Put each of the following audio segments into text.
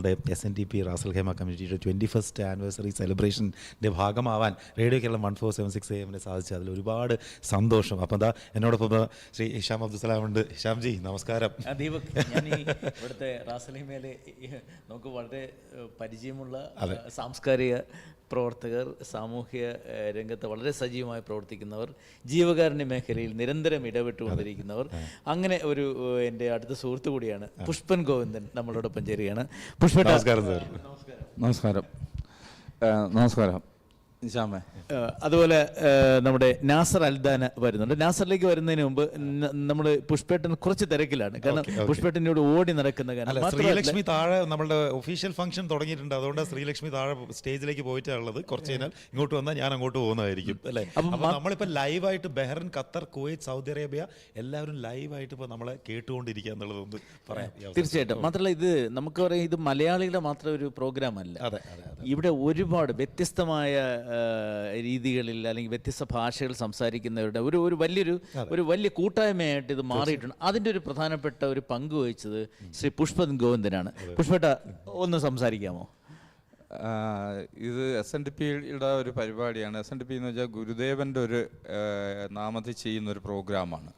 നമ്മളുടെ S N D P Ras Al Khaimah കമ്മ്യൂണിറ്റിയുടെ twenty first anniversary സെലിബ്രേഷന്റെ ഭാഗമാവാൻ radio Keralam one four seven six എമ്മിന് സാധിച്ചു അതിൽ ഒരുപാട് സന്തോഷം. അപ്പം എന്താ എന്നോടൊപ്പം ശ്രീ ഹിഷാം അബ്ദുസലാം ഉണ്ട്. ഹിഷാംജി നമസ്കാരം. ആ, ദീപക് ഇവിടുത്തെ റാസലിമേലെ നമുക്ക് വളരെ പരിചയമുള്ള സാംസ്കാരിക പ്രവർത്തകർ സാമൂഹ്യ രംഗത്ത് വളരെ സജീവമായി പ്രവർത്തിക്കുന്നവർ ജീവകാരുണ്യ മേഖലയിൽ നിരന്തരം ഇടപെട്ടുകൊണ്ടിരിക്കുന്നവർ അങ്ങനെ ഒരു എന്റെ അടുത്ത സുഹൃത്തു കൂടിയാണ് പുഷ്പൻ ഗോവിന്ദൻ നമ്മളോടൊപ്പം ചേരുകയാണ്. പുഷ്പ നമസ്കാരം നമസ്കാരം. നമസ്കാരം. അതുപോലെ നമ്മുടെ നാസർ അൽദാന വരുന്നുണ്ട്. നാസറിലേക്ക് വരുന്നതിന് മുമ്പ് നമ്മൾ പുഷ്പേട്ടൻ കുറച്ച് തിരക്കിലാണ്. കാരണം പുഷ്പേട്ടനോട് ഓടി നടക്കുന്ന കാരണം ശ്രീലക്ഷ്മി താഴെ നമ്മുടെ ഒഫീഷ്യൽ ഫംഗ്ഷൻ തുടങ്ങിയിട്ടുണ്ട്. അതുകൊണ്ട് ശ്രീലക്ഷ്മി താഴെ സ്റ്റേജിലേക്ക് പോയിട്ടുള്ളത് കുറച്ച് കഴിഞ്ഞാൽ ഇങ്ങോട്ട് വന്നാൽ ഞാൻ അങ്ങോട്ട് പോകുന്നതായിരിക്കും. അല്ലേ? അപ്പോൾ നമ്മളിപ്പോൾ ലൈവായിട്ട് Bahrain Qatar Kuwait Saudi Arabia എല്ലാവരും ലൈവായിട്ട് ഇപ്പോൾ നമ്മളെ കേട്ടുകൊണ്ടിരിക്കുക എന്നുള്ളതൊന്ന് പറയാം. തീർച്ചയായിട്ടും. മാത്രമല്ല ഇത് നമുക്ക് പറയാം ഇത് മലയാളികളുടെ മാത്രം ഒരു പ്രോഗ്രാം അല്ല. ഇവിടെ ഒരുപാട് വ്യത്യസ്തമായ രീതികളിൽ അല്ലെങ്കിൽ വ്യത്യസ്ത ഭാഷകൾ സംസാരിക്കുന്നവരുടെ ഒരു ഒരു വലിയൊരു ഒരു വലിയ കൂട്ടായ്മയായിട്ട് ഇത് മാറിയിട്ടുണ്ട്. അതിന്റെ ഒരു പ്രധാനപ്പെട്ട ഒരു പങ്ക് വഹിച്ചത് ശ്രീ പുഷ്പൻ ഗോവിന്ദനാണ്. പുഷ്പേട്ട ഒന്ന് സംസാരിക്കാമോ? ഇത് എസ് എൻ ഡി പിയുടെ ഒരു പരിപാടിയാണ്. എസ് എൻ ഡി പി എന്ന് വെച്ചാൽ ഗുരുദേവന്റെ ഒരു നാമത്തിൽ ചെയ്യുന്ന ഒരു പ്രോഗ്രാമാണ്.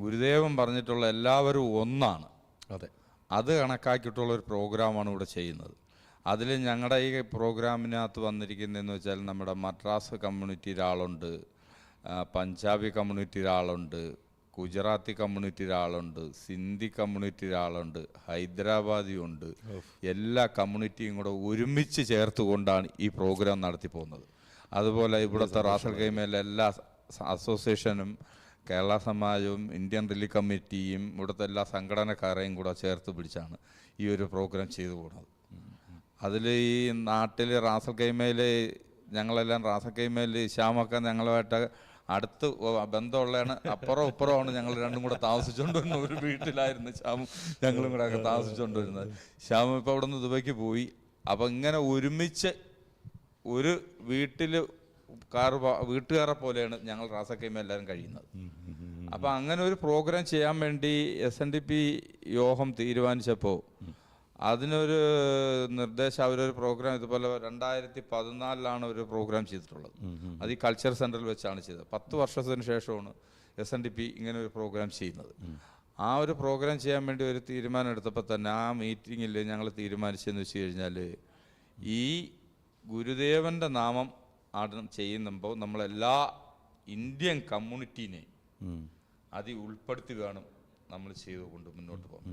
ഗുരുദേവൻ പറഞ്ഞിട്ടുള്ള എല്ലാവരും ഒന്നാണ്. അതെ. അത് കണക്കാക്കിയിട്ടുള്ള ഒരു പ്രോഗ്രാമാണ് ഇവിടെ ചെയ്യുന്നത്. അതിൽ ഞങ്ങളുടെ ഈ പ്രോഗ്രാമിനകത്ത് വന്നിരിക്കുന്നതെന്ന് വെച്ചാൽ നമ്മുടെ മദ്രാസ് കമ്മ്യൂണിറ്റി ആളുണ്ട് പഞ്ചാബി കമ്മ്യൂണിറ്റി ആളുണ്ട് ഗുജറാത്തി കമ്മ്യൂണിറ്റി ആളുണ്ട് സിന്ധി കമ്മ്യൂണിറ്റി ആളുണ്ട് ഹൈദരാബാദി ഉണ്ട് എല്ലാ കമ്മ്യൂണിറ്റിയും കൂടെ ഒരുമിച്ച് ചേർത്തുകൊണ്ടാണ് ഈ പ്രോഗ്രാം നടത്തി പോകുന്നത്. അതുപോലെ ഇവിടുത്തെ റാസൽ ഗെയിമിലെ എല്ലാ അസോസിയേഷനും കേരള സമാജവും ഇന്ത്യൻ റിലീഫ് കമ്മിറ്റിയും ഇവിടുത്തെ എല്ലാ സംഘടനക്കാരെയും കൂടെ ചേർത്ത് പിടിച്ചാണ് ഈ ഒരു പ്രോഗ്രാം ചെയ്തു പോകുന്നത്. അതിൽ ഈ നാട്ടിൽ റാസൽ കൈമയിൽ ഞങ്ങളെല്ലാം റാസൽ കൈമയിൽ ശ്യാമൊക്കെ ഞങ്ങളുമായിട്ട് അടുത്ത് ബന്ധമുള്ളതാണ് അപ്പുറം ഇപ്പുറമാണ് ഞങ്ങൾ രണ്ടും കൂടെ താമസിച്ചുകൊണ്ടിരുന്ന ഒരു വീട്ടിലായിരുന്നു ശ്യാമും ഞങ്ങളും കൂടെ ഒക്കെ താമസിച്ചുകൊണ്ടിരുന്നത് ശ്യാമം ഇപ്പോൾ അവിടെ നിന്ന് ദുബൈക്ക് പോയി. അപ്പം ഇങ്ങനെ ഒരുമിച്ച് ഒരു വീട്ടിൽ കാർ വീട്ടുകാരെ പോലെയാണ് ഞങ്ങൾ റാസക്കൈമ എല്ലാവരും കഴിയുന്നത്. അപ്പം അങ്ങനെ ഒരു പ്രോഗ്രാം ചെയ്യാൻ വേണ്ടി എസ് എൻ ഡി പി യോഗം തീരുമാനിച്ചപ്പോൾ അതിനൊരു നിർദ്ദേശം അവരൊരു പ്രോഗ്രാം ഇതുപോലെ രണ്ടായിരത്തി പതിനാലിലാണ് ഒരു പ്രോഗ്രാം ചെയ്തിട്ടുള്ളത്. അത് ഈ കൾച്ചർ സെന്ററിൽ വെച്ചാണ് ചെയ്തത്. പത്ത് വർഷത്തിന് ശേഷമാണ് എസ് എൻ ഡി പി ഇങ്ങനെ ഒരു പ്രോഗ്രാം ചെയ്യുന്നത്. ആ ഒരു പ്രോഗ്രാം ചെയ്യാൻ വേണ്ടി ഒരു തീരുമാനം എടുത്തപ്പോൾ തന്നെ ആ മീറ്റിങ്ങിൽ ഞങ്ങൾ തീരുമാനിച്ചെന്ന് വെച്ച് കഴിഞ്ഞാൽ ഈ ഗുരുദേവന്റെ നാമം ആടനം ചെയ്യുമ്പോൾ നമ്മളെല്ലാ ഇന്ത്യൻ കമ്മ്യൂണിറ്റീനെയും അതിൽ ഉൾപ്പെടുത്തി വേണം നമ്മൾ ചെയ്തുകൊണ്ട് മുന്നോട്ട് പോകും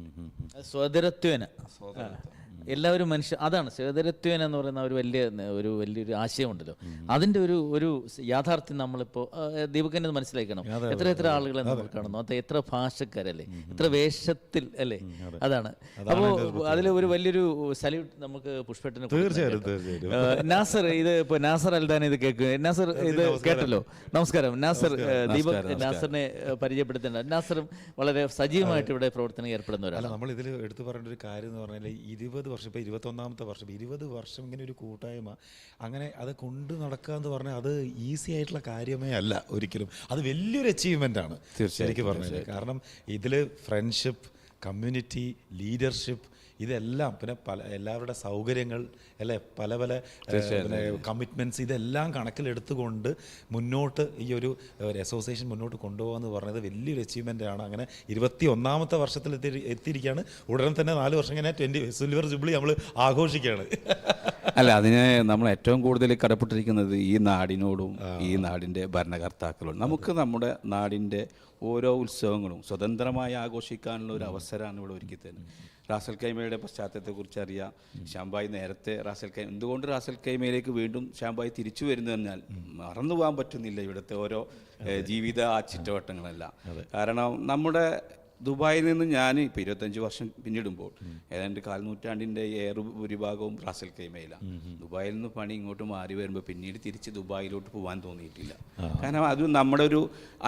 സ്വതരത്വേന സോദരത്വം. എല്ലാവരും മനുഷ്യ അതാണ് സേതരത്വൻ എന്ന് പറയുന്ന ഒരു വലിയ ഒരു വലിയൊരു ആശയമുണ്ടല്ലോ. അതിന്റെ ഒരു ഒരു യാഥാർത്ഥ്യം നമ്മളിപ്പോൾ ദീപകനെ മനസ്സിലാക്കണം. എത്ര എത്ര ആളുകളെ നമ്മൾ കാണുന്നു. അത് എത്ര ഭാഷക്കാരല്ലേ? എത്ര വേഷത്തിൽ അല്ലേ? അതാണ്. അപ്പോൾ അതിൽ ഒരു വലിയൊരു സല്യൂട്ട് നമുക്ക് പുഷ്പേട്ടന് തീർച്ചയായിട്ടും. നാസർ ഇത് ഇപ്പൊ നാസർ അൽദാൻ ഇത് കേൾക്കുക നാസർ ഇത് കേട്ടല്ലോ? നമസ്കാരം. നാസർ ദീപക് നാസറിനെ പരിചയപ്പെടുത്തേണ്ട. നാസറും വളരെ സജീവമായിട്ട് ഇവിടെ പ്രവർത്തനം ഏർപ്പെടുന്നവരാണ് അല്ല നമ്മൾ ഇതിൽ എടുത്തു പറയേണ്ട ഒരു കാര്യം എന്ന് പറഞ്ഞാൽ ഇരുപത് വർഷം ഇപ്പോൾ ഇരുപത്തൊന്നാമത്തെ വർഷം ഇരുപത് വർഷം ഇങ്ങനെ ഒരു കൂട്ടായ്മ അങ്ങനെ അത് കൊണ്ടു നടക്കുക എന്ന് പറഞ്ഞാൽ അത് ഈസി ആയിട്ടുള്ള കാര്യമേ അല്ല ഒരിക്കലും. അത് വലിയൊരു അച്ചീവ്മെന്റ് ആണ് ശരിക്കും പറഞ്ഞത് കാരണം ഇതിൽ ഫ്രണ്ട്ഷിപ്പ് കമ്മ്യൂണിറ്റി ലീഡർഷിപ്പ് ഇതെല്ലാം പിന്നെ പല എല്ലാവരുടെ സൗകര്യങ്ങൾ അല്ലെ? പല പല പിന്നെ കമ്മിറ്റ്മെന്റ്സ് ഇതെല്ലാം കണക്കിലെടുത്തുകൊണ്ട് മുന്നോട്ട് ഈ ഒരു അസോസിയേഷൻ മുന്നോട്ട് കൊണ്ടുപോകാമെന്ന് പറഞ്ഞത് വലിയൊരു അച്ചീവ്മെന്റ് ആണ്. അങ്ങനെ ഇരുപത്തി ഒന്നാമത്തെ വർഷത്തിൽ എത്തി എത്തിയിരിക്കുകയാണ്. ഉടനെ തന്നെ നാല് വർഷം ഇങ്ങനെ ട്വന്റി സിൽവർ ജൂബിളി നമ്മൾ ആഘോഷിക്കുകയാണ്. അല്ല അതിന് നമ്മൾ ഏറ്റവും കൂടുതൽ കടപ്പെട്ടിരിക്കുന്നത് ഈ നാടിനോടും ഈ നാടിന്റെ ഭരണകർത്താക്കളോടും. നമുക്ക് നമ്മുടെ നാടിന്റെ ഓരോ ഉത്സവങ്ങളും സ്വതന്ത്രമായി ആഘോഷിക്കാനുള്ള ഒരു അവസരമാണ് ഇവിടെ ഒരുക്കി തരുന്നത്. റാസൽ കൈമയുടെ പശ്ചാത്തലത്തെക്കുറിച്ച് അറിയാം ഷാംബായി നേരത്തെ റാസൽ കൈ എന്തുകൊണ്ട് റാസൽ കൈമയിലേക്ക് വീണ്ടും ഷാംബായി തിരിച്ചു വരുന്നു എന്നാൽ മറന്നു പോകാൻ പറ്റുന്നില്ല ഇവിടുത്തെ ഓരോ ജീവിത ആ ചുറ്റുവട്ടങ്ങളെല്ലാം കാരണം നമ്മുടെ ദുബായിൽ നിന്ന് ഞാൻ ഇപ്പോൾ ഇരുപത്തഞ്ച് വർഷം പിന്നിടുമ്പോൾ ഏതാണ്ട് കാൽനൂറ്റാണ്ടിന്റെ ഏറെ ഭൂരിഭാഗവും റാസൽ കൈമയിലാണ് ദുബായിൽ നിന്ന് പണി ഇങ്ങോട്ട് മാറി വരുമ്പോൾ പിന്നീട് തിരിച്ച് ദുബായിലോട്ട് പോകാൻ തോന്നിയിട്ടില്ല. കാരണം അത് നമ്മുടെ ഒരു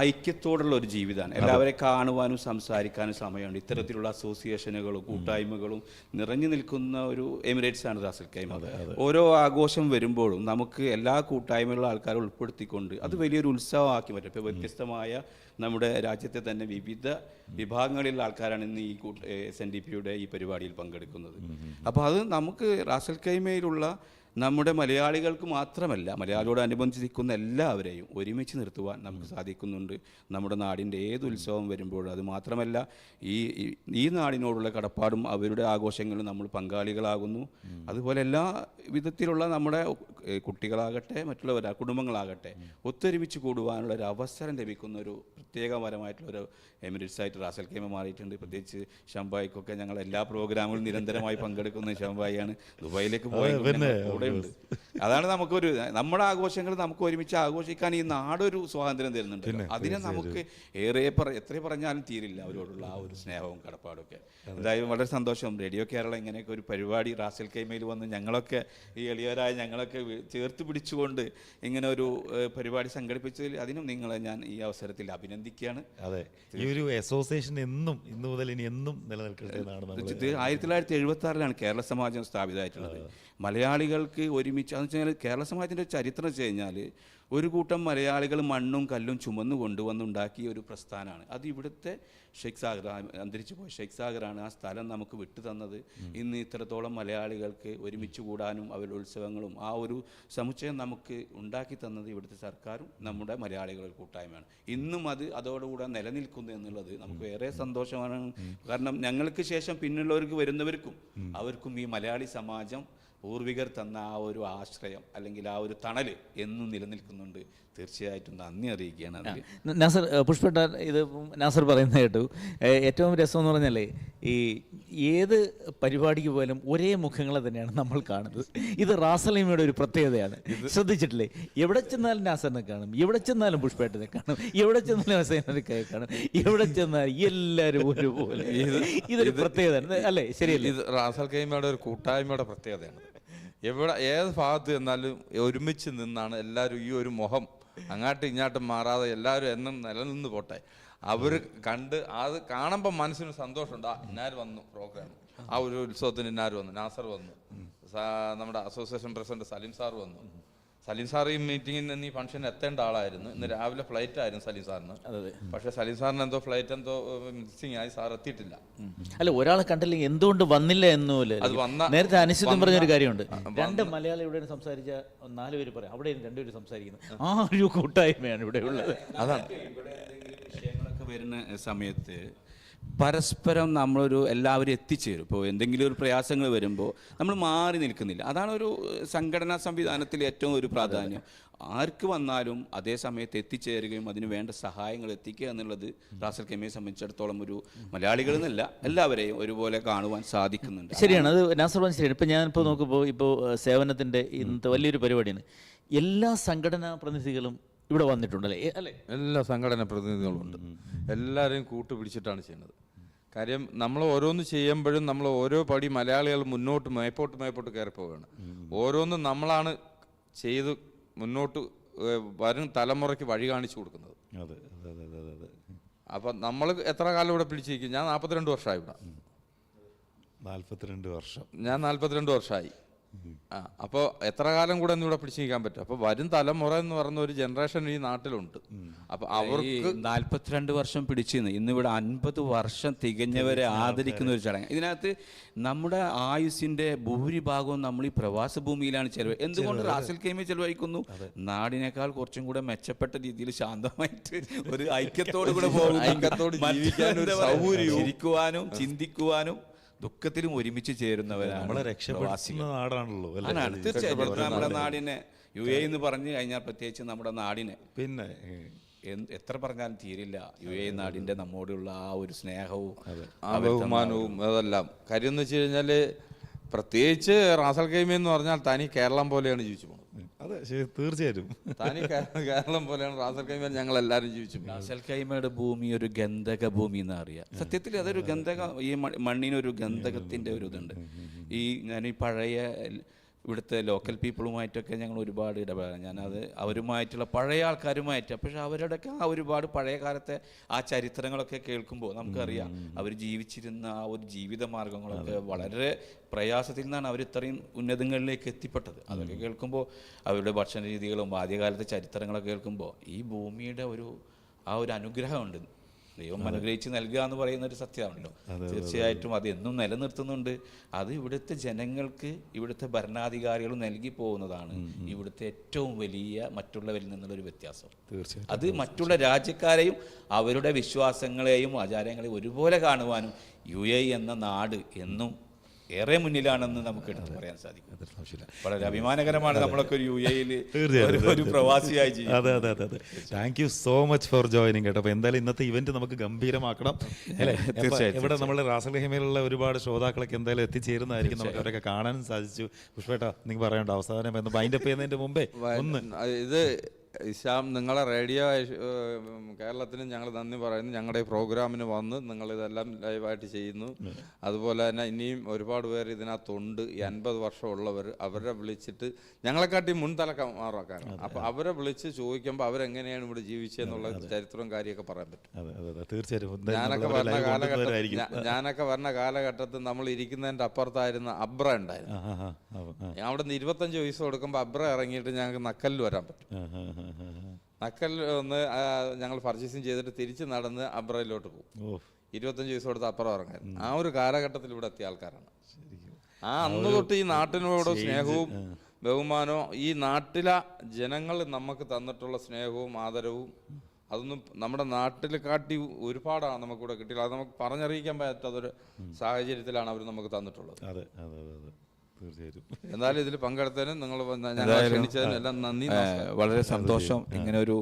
ഐക്യത്തോടുള്ള ഒരു ജീവിതമാണ്. എല്ലാവരെ കാണുവാനും സംസാരിക്കാനും സമയമുണ്ട്. ഇത്തരത്തിലുള്ള അസോസിയേഷനുകളും കൂട്ടായ്മകളും നിറഞ്ഞു നിൽക്കുന്ന ഒരു എമിറേറ്റ്സ് ആണ് റാസൽ കൈമ ഓരോ ആഘോഷം വരുമ്പോഴും നമുക്ക് എല്ലാ കൂട്ടായ്മയുള്ള ആൾക്കാരെ ഉൾപ്പെടുത്തിക്കൊണ്ട് അത് വലിയൊരു ഉത്സവമാക്കി മാറ്റും. ഇപ്പോൾ വ്യത്യസ്തമായ നമ്മുടെ രാജ്യത്തെ തന്നെ വിവിധ വിഭാഗങ്ങളിലുള്ള ആൾക്കാരാണ് ഇന്ന് ഈ കൂട്ട എസ് എൻ ഡി പിയുടെ ഈ പരിപാടിയിൽ പങ്കെടുക്കുന്നത്. അപ്പോൾ അത് നമുക്ക് റാസൽ കൈമയിലുള്ള നമ്മുടെ മലയാളികൾക്ക് മാത്രമല്ല മലയാളിയോട് അനുബന്ധിക്കുന്ന എല്ലാവരെയും ഒരുമിച്ച് നിർത്തുവാൻ നമുക്ക് സാധിക്കുന്നുണ്ട്. നമ്മുടെ നാടിന്റെ ഏത് ഉത്സവം വരുമ്പോഴും അത് മാത്രമല്ല ഈ ഈ- നാടിനോടുള്ള കടപ്പാടും അവരുടെ ആഘോഷങ്ങളും നമ്മൾ പങ്കാളികളാകുന്നു. അതുപോലെ എല്ലാ വിധത്തിലുള്ള നമ്മുടെ കുട്ടികളാകട്ടെ മറ്റുള്ളവർ കുടുംബങ്ങളാകട്ടെ ഒത്തൊരുമിച്ച് കൂടുവാനുള്ള ഒരു അവസരം ലഭിക്കുന്ന ഒരു പ്രത്യേകപരമായിട്ടുള്ള ഒരു ആയിട്ട് റാസൽ കേമ മാറിയിട്ടുണ്ട്. പ്രത്യേകിച്ച് ഷംബായിക്കൊക്കെ ഞങ്ങൾ എല്ലാ പ്രോഗ്രാമുകളും നിരന്തരമായി പങ്കെടുക്കുന്ന ഷംബായിയാണ്. ദുബായിലേക്ക് പോയത് കൂടെയുണ്ട് അതാണ് നമുക്കൊരു നമ്മുടെ ആഘോഷങ്ങൾ നമുക്ക് ഒരുമിച്ച് ആഘോഷിക്കാൻ ഈ നാടൊരു സ്വാതന്ത്ര്യം തരുന്നുണ്ട്. അതിനെ നമുക്ക് ഏറെ എത്ര പറഞ്ഞാലും തീരില്ല അവരോടുള്ള ആ ഒരു സ്നേഹവും കടപ്പാടും ഒക്കെ എന്തായാലും വളരെ സന്തോഷം. റേഡിയോ കേരള ഇങ്ങനെയൊക്കെ ഒരു പരിപാടി റാസൽ കൈമയിൽ വന്ന് ഞങ്ങളൊക്കെ ഈ എളിയവരായ ഞങ്ങളൊക്കെ ചേർത്ത് പിടിച്ചുകൊണ്ട് ഇങ്ങനെ ഒരു പരിപാടി സംഘടിപ്പിച്ചതിൽ അതിനും നിങ്ങളെ ഞാൻ ഈ അവസരത്തിൽ അഭിനന്ദിക്കുകയാണ്. അതെ ഈ ഒരു അസോസിയേഷൻ എന്നും ഇന്നു മുതൽ ഇനി എന്നും നിലനിൽക്കട്ടെ എന്നാണ് ആയിരത്തി തൊള്ളായിരത്തി എഴുപത്തി ആറിലാണ് കേരള സമാജം സ്ഥാപിതമായിട്ടുള്ളത്. മലയാളികൾക്ക് ഒരുമിച്ച് അതെന്ന് വെച്ചാൽ കേരള സമാജത്തിന്റെ ചരിത്രം വെച്ച് കഴിഞ്ഞാൽ ഒരു കൂട്ടം മലയാളികൾ മണ്ണും കല്ലും ചുമന്നു കൊണ്ടുവന്നുണ്ടാക്കിയ ഒരു പ്രസ്ഥാനമാണ്. അത് ഇവിടുത്തെ ഷെയ്ഖ് സാഗർ അന്തരിച്ചു പോയ ഷെയ്ഖ് സാഗറാണ് ആ സ്ഥലം നമുക്ക് വിട്ടു തന്നത്. ഇന്ന് ഇത്രത്തോളം മലയാളികൾക്ക് ഒരുമിച്ച് കൂടാനും അവരുടെ ഉത്സവങ്ങളും ആ ഒരു സമുച്ചയം നമുക്ക് ഉണ്ടാക്കി തന്നത് ഇവിടുത്തെ സർക്കാരും നമ്മുടെ മലയാളികളുടെ കൂട്ടായ്മയാണ്. ഇന്നും അത് അതോടുകൂടെ നിലനിൽക്കുന്നു എന്നുള്ളത് നമുക്ക് ഏറെ സന്തോഷമാണ്. കാരണം ഞങ്ങൾക്ക് ശേഷം പിന്നുള്ളവർക്ക് വരുന്നവർക്കും അവർക്കും ഈ മലയാളി സമാജം പൂർവികർ തന്ന ആ ഒരു ആശ്രയം അല്ലെങ്കിൽ ആ ഒരു തണൽ എന്നും നിലനിൽക്കുന്നുണ്ട്. തീർച്ചയായിട്ടും നന്ദി അറിയിക്കുകയാണ് നാസർ പുഷ്പട്ട ഇത് നാസർ പറയുന്ന കേട്ടു. ഏറ്റവും രസം എന്ന് പറഞ്ഞാലേ ഈ ഏത് പരിപാടിക്ക് പോയാലും ഒരേ മുഖങ്ങളെ തന്നെയാണ് നമ്മൾ കാണുന്നത്. ഇത് റാസലിമയുടെ ഒരു പ്രത്യേകതയാണ്. ശ്രദ്ധിച്ചിട്ടില്ലേ? എവിടെ ചെന്നാലും നാസറിനെ കാണും. എവിടെ ചെന്നാലും പുഷ്പേട്ടനെ കാണും. എവിടെ ചെന്നാലും ഹസൈനനെ കാണും. എവിടെ ചെന്നാലും എല്ലാവരും ഒരുപോലെ. ഇതൊരു പ്രത്യേകതയാണ്. അല്ലേ? ശരിയല്ലേ? ഇത് റാസൽ കൈമയുടെ ഒരു കൂട്ടായ്മയുടെ പ്രത്യേകതയാണ്. എവിടെ ഏത് ഭാഗത്ത് ചെന്നാലും ഒരുമിച്ച് നിന്നാണ് എല്ലാവരും ഈ ഒരു മുഖം അങ്ങാട്ടും ഇങ്ങാട്ടും മാറാതെ എല്ലാവരും എന്നും നിലനിന്ന് പോട്ടെ. അവർ കണ്ട് അത് കാണുമ്പോൾ മനസ്സിന് സന്തോഷമുണ്ട്. ആ ഇന്നാർ വന്നു പ്രോഗ്രാം ആ ഒരു ഉത്സവത്തിന് ഇന്നാർ വന്നു? നാസർ വന്നു. നമ്മുടെ അസോസിയേഷൻ പ്രസിഡന്റ് സലീം സാർ വന്നു. സലീം സാർ ഈ മീറ്റിംഗിൽ നിന്ന് ഈ ഫംഗ്ഷൻ എത്തേണ്ട ആളായിരുന്നു. ഇന്ന് രാവിലെ ഫ്ലൈറ്റ് ആയിരുന്നു സലീം സാറിന്. പക്ഷേ സലീം സാറിന് എന്തോ ഫ്ലൈറ്റ് എന്തോ മിസ്സിങ് ആയി. സാർ എത്തിയിട്ടില്ല. അല്ല ഒരാളെ കണ്ടില്ലെങ്കിൽ എന്തുകൊണ്ട് വന്നില്ല എന്നുപോലെ അത് വന്ന- നേരത്തെ അനിശ്ചിതം പറഞ്ഞൊരു കാര്യമുണ്ട്. രണ്ട് മലയാളി ഇവിടെ സംസാരിച്ച? നാല് പേര് പറയാം. അവിടെ രണ്ടുപേര് സംസാരിക്കുന്നത് ആ ഒരു കൂട്ടായ്മയാണ് ഇവിടെ ഉള്ളത് അതാണ്. ഇവിടെ എന്തെങ്കിലും വിഷയങ്ങളൊക്കെ വരുന്ന സമയത്ത് പരസ്പരം നമ്മളൊരു എല്ലാവരും എത്തിച്ചേരും. ഇപ്പോൾ എന്തെങ്കിലും ഒരു പ്രയാസങ്ങൾ വരുമ്പോൾ നമ്മൾ മാറി നിൽക്കുന്നില്ല. അതാണ് ഒരു സംഘടനാ സംവിധാനത്തിൽ ഏറ്റവും ഒരു പ്രാധാന്യം. ആർക്ക് വന്നാലും അതേ സമയത്ത് എത്തിച്ചേരുകയും അതിന് വേണ്ട സഹായങ്ങൾ എത്തിക്കുക എന്നുള്ളത് റാസൽ കെമിയെ സംബന്ധിച്ചിടത്തോളം ഒരു മലയാളികൾ എന്നല്ല എല്ലാവരെയും ഒരുപോലെ കാണുവാൻ സാധിക്കുന്നുണ്ട്. ശരിയാണ്. അത് നാസർ പറഞ്ഞ ശരിയാണ്. ഇപ്പം ഞാനിപ്പോൾ നോക്കുമ്പോൾ ഇപ്പോൾ സേവനത്തിന്റെ ഇന്നത്തെ വലിയൊരു പരിപാടിയാണ്. എല്ലാ സംഘടനാ പ്രതിനിധികളും ഇവിടെ വന്നിട്ടുണ്ട് അല്ലേ അല്ലേ? എല്ലാ സംഘടന പ്രതിനിധികളുണ്ട് എല്ലാവരെയും കൂട്ടുപിടിച്ചിട്ടാണ് ചെയ്യുന്നത്. കാര്യം നമ്മൾ ഓരോന്ന് ചെയ്യുമ്പോഴും നമ്മൾ ഓരോ പടി മലയാളികൾ മുന്നോട്ട് മേപ്പോട്ട് മേപ്പോട്ട് കയറി പോവുകയാണ്. ഓരോന്നും നമ്മളാണ് ചെയ്ത് മുന്നോട്ട് വരും തലമുറയ്ക്ക് വഴി കാണിച്ചു കൊടുക്കുന്നത്. അതെ അതെ അതെ അതെ അപ്പം നമ്മൾ എത്ര കാലം ഇവിടെ പിടിച്ചിരിക്കും? ഞാൻ നാൽപ്പത്തിരണ്ട് വർഷമായി ഇവിടെ. നാൽപ്പത്തിരണ്ട് വർഷം. ഞാൻ നാൽപ്പത്തിരണ്ട് വർഷമായി. ആ അപ്പോൾ എത്ര കാലം കൂടെ ഒന്നും ഇവിടെ പിടിച്ചു നിൽക്കാൻ പറ്റും? അപ്പോൾ വരും തലമുറ എന്ന് പറയുന്ന ഒരു ജനറേഷൻ ഈ നാട്ടിലുണ്ട്. അപ്പോൾ അവർക്ക് നാൽപ്പത്തിരണ്ട് വർഷം പിടിച്ചു ഇന്നിവിടെ അൻപത് വർഷം തികഞ്ഞവരെ ആദരിക്കുന്ന ഒരു ചടങ്ങ്. ഇതിനകത്ത് നമ്മുടെ ആയുസിന്റെ ഭൂരിഭാഗവും നമ്മൾ ഈ പ്രവാസ ഭൂമിയിലാണ് ചെലവ് എന്തുകൊണ്ട് റാസൽ കൈമ ചെലവഴിക്കുന്നു? നാടിനേക്കാൾ കുറച്ചും കൂടെ മെച്ചപ്പെട്ട രീതിയിൽ ശാന്തമായിട്ട് ഒരു ഐക്യത്തോടു കൂടെ പോകുന്നു. ഐക്യത്തോട് ജീവിക്കാൻ ഒരു മറ്റെന്താ ചിരിക്കുവാനും ചിന്തിക്കുവാനും ദുഃഖത്തിലും ഒരുമിച്ച് ചേരുന്നവരാണ് നമ്മളെ രക്ഷപ്പെടുന്ന നാടാണല്ലോ തീർച്ചയായിട്ടും നമ്മുടെ നാടിനെ യു എ എന്ന് പറഞ്ഞു കഴിഞ്ഞാൽ പ്രത്യേകിച്ച് നമ്മുടെ നാടിനെ പിന്നെ എത്ര പറഞ്ഞാലും തീരില്ല. യു എ നാടിന്റെ നമ്മോടുള്ള ആ ഒരു സ്നേഹവും ആ ബഹുമാനവും അതെല്ലാം. കാര്യം എന്ന് വെച്ച് കഴിഞ്ഞാൽ പ്രത്യേകിച്ച് റാസൽ കൈമ എന്ന് പറഞ്ഞാൽ തനി കേരളം പോലെയാണ് ജീവിച്ചു പോകുന്നത്. അതെ ശരി തീർച്ചയായിട്ടും. തനി കേരളം പോലെയാണ് റാസൽ കൈമ ഞങ്ങൾ എല്ലാവരും ജീവിച്ചു റാസൽ കൈമയുടെ ഭൂമി ഒരു ഗന്ധക ഭൂമി എന്ന് അറിയാം സത്യത്തിൽ അതൊരു ഗന്ധക ഈ മണ്ണിനൊരു ഗന്ധകത്തിന്റെ ഒരു ഇതുണ്ട്. ഈ ഞാൻ ഈ പഴയ ഇവിടുത്തെ ലോക്കൽ പീപ്പിളുമായിട്ടൊക്കെ ഞങ്ങൾ ഒരുപാട് ഇടപെടാൻ ഞാനത് അവരുമായിട്ടുള്ള പഴയ ആൾക്കാരുമായിട്ട് പക്ഷെ അവരുടെയൊക്കെ ആ ഒരുപാട് പഴയ കാലത്തെ ആ ചരിത്രങ്ങളൊക്കെ കേൾക്കുമ്പോൾ നമുക്കറിയാം അവർ ജീവിച്ചിരുന്ന ആ ഒരു ജീവിത മാർഗങ്ങളൊക്കെ വളരെ പ്രയാസത്തിൽ നിന്നാണ് അവർ ഇത്രയും ഉന്നതങ്ങളിലേക്ക് എത്തിപ്പെട്ടത്. അതൊക്കെ കേൾക്കുമ്പോൾ അവരുടെ ഭക്ഷണ രീതികളും ആദ്യകാലത്തെ ചരിത്രങ്ങളൊക്കെ കേൾക്കുമ്പോൾ ഈ ഭൂമിയുടെ ഒരു ആ ഒരു അനുഗ്രഹമുണ്ട്. ദൈവം അനുഗ്രഹിച്ച് നൽകുക എന്ന് പറയുന്ന ഒരു സത്യമാണല്ലോ തീർച്ചയായിട്ടും അത് എന്നും നിലനിർത്തുന്നുണ്ട്. അത് ഇവിടുത്തെ ജനങ്ങൾക്ക് ഇവിടുത്തെ ഭരണാധികാരികൾ നൽകി പോകുന്നതാണ്. ഇവിടുത്തെ ഏറ്റവും വലിയ മറ്റുള്ളവരിൽ നിന്നുള്ള ഒരു വ്യത്യാസം. തീർച്ചയായും അത് മറ്റുള്ള രാജ്യക്കാരെയും അവരുടെ വിശ്വാസങ്ങളെയും ആചാരങ്ങളെയും ഒരുപോലെ കാണുവാനും യു എ എന്ന നാട് എന്നും ഏറെ മുന്നിലാണെന്ന് നമുക്ക് എടുത്തു പറയാൻ സാധിക്കും. വളരെ അഭിമാനകരമാണ് നമ്മളൊക്കെ ഒരു യു എയിൽ ഒരു പ്രവാസിയായി ജീവിക്കുന്നത്. അതെ അതെ അതെ അതെ. Thank you so much for joining കേട്ടോ. അപ്പോൾ എന്തായാലും ഇന്നത്തെ ഇവന്റ് നമുക്ക് ഗംഭീരമാക്കണം. അല്ലേ? തീർച്ചയായും, ഇവിടെ നമ്മുടെ റാസൽഹേമയിലുള്ള ഒരുപാട് ശ്രോതാക്കളൊക്കെ എന്തായാലും എത്തിച്ചേരുന്നതായിരിക്കും. നമുക്ക് അവരൊക്കെ കാണാനും സാധിച്ചു. പുഷ്പേട്ടാ നിങ്ങൾ പറയണ്ട അവസാനം എന്ന് ബൈൻഡപ്പ് ചെയ്യുന്നതിന്റെ മുമ്പേ ഒന്ന്. ഇത് ഇശാം നിങ്ങളെ റേഡിയോ കേരളത്തിന് ഞങ്ങൾ നന്ദി പറയുന്നു. ഞങ്ങളുടെ ഈ പ്രോഗ്രാമിന് വന്ന് നിങ്ങൾ ഇതെല്ലാം ലൈവായിട്ട് ചെയ്യുന്നു. അതുപോലെ തന്നെ ഇനിയും ഒരുപാട് പേര് ഇതിനകത്തുണ്ട്. ഈ അൻപത് വർഷമുള്ളവർ അവരെ വിളിച്ചിട്ട് ഞങ്ങളെക്കാട്ടി മുൻ തലക്കമാറാക്കാനാണ് അപ്പോൾ അവരെ വിളിച്ച് ചോദിക്കുമ്പോൾ അവരെങ്ങനെയാണ് ഇവിടെ ജീവിച്ചതെന്നുള്ള ചരിത്രവും കാര്യമൊക്കെ പറയാൻ പറ്റും. ഞാനൊക്കെ വരുന്ന കാലഘട്ടത്തിൽ ഞാനൊക്കെ പറഞ്ഞ കാലഘട്ടത്തിൽ നമ്മൾ ഇരിക്കുന്നതിന്റെ അപ്പുറത്തായിരുന്ന അബ്ര ഉണ്ടായിരുന്നു. ഞാൻ അവിടെ നിന്ന് ഇരുപത്തഞ്ച് വയസ്സ് കൊടുക്കുമ്പോൾ അബ്ര ഇറങ്ങിയിട്ട് ഞങ്ങൾക്ക് നക്കലിൽ വരാൻ പറ്റും. നക്കൽ ഒന്ന് ഞങ്ങൾ പർച്ചേസിങ് ചെയ്തിട്ട് തിരിച്ച് നടന്ന് അബ്രയിലോട്ട് പോകും. ഇരുപത്തഞ്ച് വയസ്സ് കൊടുത്ത് അപ്പുറം ഇറങ്ങാൻ. ആ ഒരു കാലഘട്ടത്തിൽ ഇവിടെ എത്തിയ ആൾക്കാരാണ്. ആ അന്ന് തൊട്ട് ഈ നാട്ടിനോട് സ്നേഹവും ബഹുമാനവും ഈ നാട്ടിലെ ജനങ്ങൾ നമുക്ക് തന്നിട്ടുള്ള സ്നേഹവും ആദരവും അതൊന്നും നമ്മുടെ നാട്ടിൽ കാട്ടി ഒരുപാടാണ് നമുക്കിവിടെ കിട്ടിയത് അത് നമുക്ക് പറഞ്ഞറിയിക്കാൻ പറ്റാത്തൊരു സാഹചര്യത്തിലാണ് അവർ നമുക്ക് തന്നിട്ടുള്ളത്. അതെ അതെ അതെ. തീർച്ചയായിട്ടും. എന്തായാലും ഇതിൽ പങ്കെടുത്തതിനും നിങ്ങൾ ക്ഷണിച്ചതിനും എല്ലാം നന്ദി വളരെ സന്തോഷം. ഇങ്ങനെ ഒരു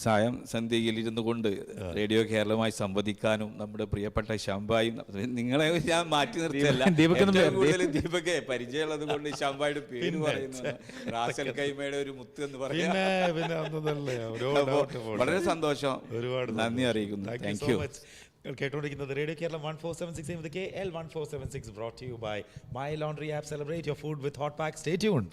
സായം സന്ധ്യയിൽ ഇരുന്നു കൊണ്ട് റേഡിയോ കേരളമായി സംവദിക്കാനും നമ്മുടെ പ്രിയപ്പെട്ട ശംബായും നിങ്ങളെ ഞാൻ മാറ്റി നിർത്തിയല്ല. ദീപക് ഏറ്റവും കൂടുതൽ ദീപകെ പരിചയമുള്ളത് കൊണ്ട് ശംബായുടെ പേര് പറയുന്നത് റാസൽ കൈമയുടെ ഒരു മുത്ത് എന്ന് പറയുന്നത് വളരെ സന്തോഷം. ഒരുപാട് നന്ദി അറിയിക്കുന്നു. Thank you you so much കേട്ടോണ്ടിരിക്കുന്നത് radio Keralam one four seven six K L one four seven six brought you by my laundry app celebrate your food with hot pack stay tuned